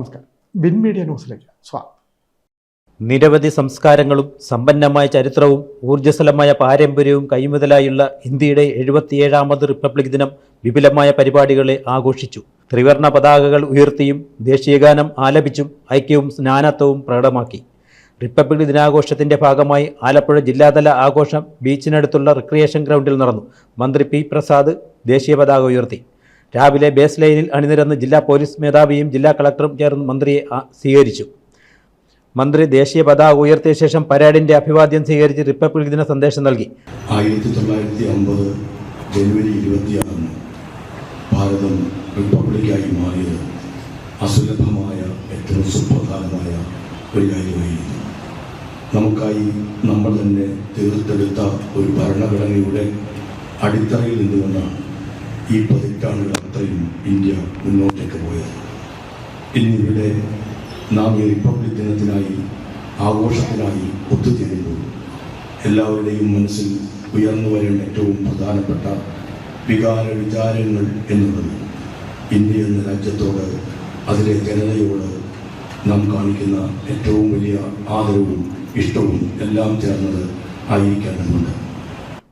നമസ്കാരം. Bin media ന്യൂസിലേക്ക് സ്വാഗതം. നിരവധി സംസ്കാരങ്ങളും സമ്പന്നമായ ചരിത്രവും ഊർജസ്വലമായ പാരമ്പര്യവും കൈമുതലായുള്ള ഇന്ത്യയുടെ എഴുപത്തിയേഴാമത് റിപ്പബ്ലിക് ദിനം വിപുലമായ പരിപാടികളെ ആഘോഷിച്ചു. ത്രിവർണ പതാകകൾ ഉയർത്തിയും ദേശീയഗാനം ആലപിച്ചും ഐക്യവും സ്നാനത്വവും പ്രകടമാക്കി. റിപ്പബ്ലിക് ദിനാഘോഷത്തിന്റെ ഭാഗമായി ആലപ്പുഴ ജില്ലാതല ആഘോഷം ബീച്ചിനടുത്തുള്ള റിക്രിയേഷൻ ഗ്രൗണ്ടിൽ നടന്നു. മന്ത്രി പി പ്രസാദ് ദേശീയ പതാക ഉയർത്തി. രാവിലെ ബേസ് ലൈനിൽ അണിനിരന്ന് ജില്ലാ പോലീസ് മേധാവിയും ജില്ലാ കളക്ടറും ചേർന്ന് മന്ത്രിയെ സ്വീകരിച്ചു. മന്ത്രി ദേശീയ പതാക ഉയർത്തിയ ശേഷം പരേഡിന്റെ അഭിവാദ്യം സ്വീകരിച്ച് റിപ്പബ്ലിക് ദിന സന്ദേശം നൽകി. ആയിരത്തി തൊള്ളായിരത്തി അമ്പത് ജനുവരി ഇരുപത്തിയാറിന് ഭാരതം റിപ്പബ്ലിക്കായി മാറിയത് അസുലഭമായ ഏറ്റവും സുപ്രധാനമായ ഒരു കാര്യമായിരുന്നു. നമുക്കായി നമ്മൾ തന്നെ തീർത്തെടുത്ത ഒരു ഭരണഘടനയുടെ അടിത്തറയിൽ നിന്നുകൊണ്ടാണ് ഈ പതിറ്റാണ്ടുകൾ അത്രയും ഇന്ത്യ മുന്നോട്ടേക്ക് പോയത്. ഇന്നിവിടെ നാം ഈ റിപ്പബ്ലിക് ദിനത്തിനായി ആഘോഷത്തിനായി ഒത്തുചേരുമ്പോൾ എല്ലാവരുടെയും മനസ്സിൽ ഉയർന്നു വരേണ്ട ഏറ്റവും പ്രധാനപ്പെട്ട വികാര വിചാരങ്ങൾ എന്നുള്ളത് ഇന്ത്യ എന്ന രാജ്യത്തോട് അതിലെ ജനതയോട് നാം കാണിക്കുന്ന ഏറ്റവും വലിയ ആദരവും ഇഷ്ടവും എല്ലാം ചേർന്നത് ആയിരിക്കേണ്ടതുണ്ട്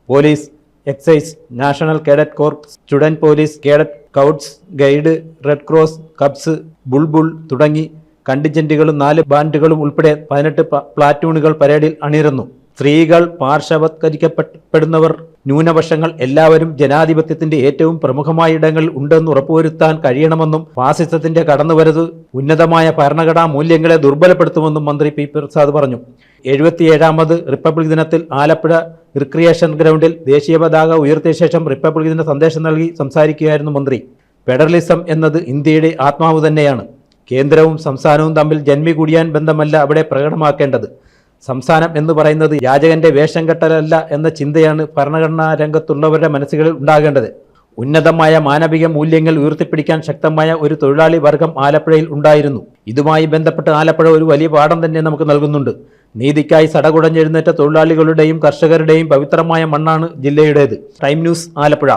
police excise national cadet corps student police cadet scouts guide red cross cubs bulbul തുടങ്ങി കണ്ടിജന്റുകളും നാല് ബാൻഡുകളും ഉൾപ്പെടെ പതിനെട്ട് പ്ലാറ്റൂണുകൾ പരേഡിൽ അണിനിരന്നു. സ്ത്രീകൾ പാർശ്വവത്കരിക്കപ്പെടുന്നവർ ന്യൂനപക്ഷങ്ങൾ എല്ലാവരും ജനാധിപത്യത്തിന്റെ ഏറ്റവും പ്രമുഖമായ ഇടങ്ങൾ ഉണ്ടെന്ന് ഉറപ്പുവരുത്താൻ കഴിയണമെന്നും ഫാസിസത്തിന്റെ കടന്നുവരത് ഉന്നതമായ ഭരണഘടനാ മൂല്യങ്ങളെ ദുർബലപ്പെടുത്തുമെന്നും മന്ത്രി പി പ്രസാദ് പറഞ്ഞു. എഴുപത്തിയേഴാമത് റിപ്പബ്ലിക് ദിനത്തിൽ ആലപ്പുഴ റിക്രിയേഷൻ ഗ്രൗണ്ടിൽ ദേശീയ പതാക ഉയർത്തിയ ശേഷം റിപ്പബ്ലിക് ദിന സന്ദേശം നൽകി സംസാരിക്കുകയായിരുന്നു മന്ത്രി. ഫെഡറലിസം എന്നത് ഇന്ത്യയുടെ ആത്മാവ് തന്നെയാണ്. കേന്ദ്രവും സംസ്ഥാനവും തമ്മിൽ ജന്മികൂടിയാൻ ബന്ധമല്ല അവിടെ പ്രകടമാക്കേണ്ടത്. സംസ്ഥാനം എന്ന് പറയുന്നത് യാചകന്റെ വേഷം കെട്ടലല്ല എന്ന ചിന്തയാണ് ഭരണഘടനാ രംഗത്തുള്ളവരുടെ മനസ്സുകളിൽ ഉണ്ടാകേണ്ടത്. ഉന്നതമായ മാനവിക മൂല്യങ്ങൾ ഉയർത്തിപ്പിടിക്കാൻ ശക്തമായ ഒരു തൊഴിലാളി വർഗം ആലപ്പുഴയിൽ ഉണ്ടായിരുന്നു. ഇതുമായി ബന്ധപ്പെട്ട് ആലപ്പുഴ ഒരു വലിയ പാഠം തന്നെ നമുക്ക് നൽകുന്നുണ്ട്. നീതിക്കായി സടകുടഞ്ഞെഴുന്നേറ്റ തൊഴിലാളികളുടെയും കർഷകരുടെയും പവിത്രമായ മണ്ണാണ് ജില്ലയുടേത്. Time news Alappuzha.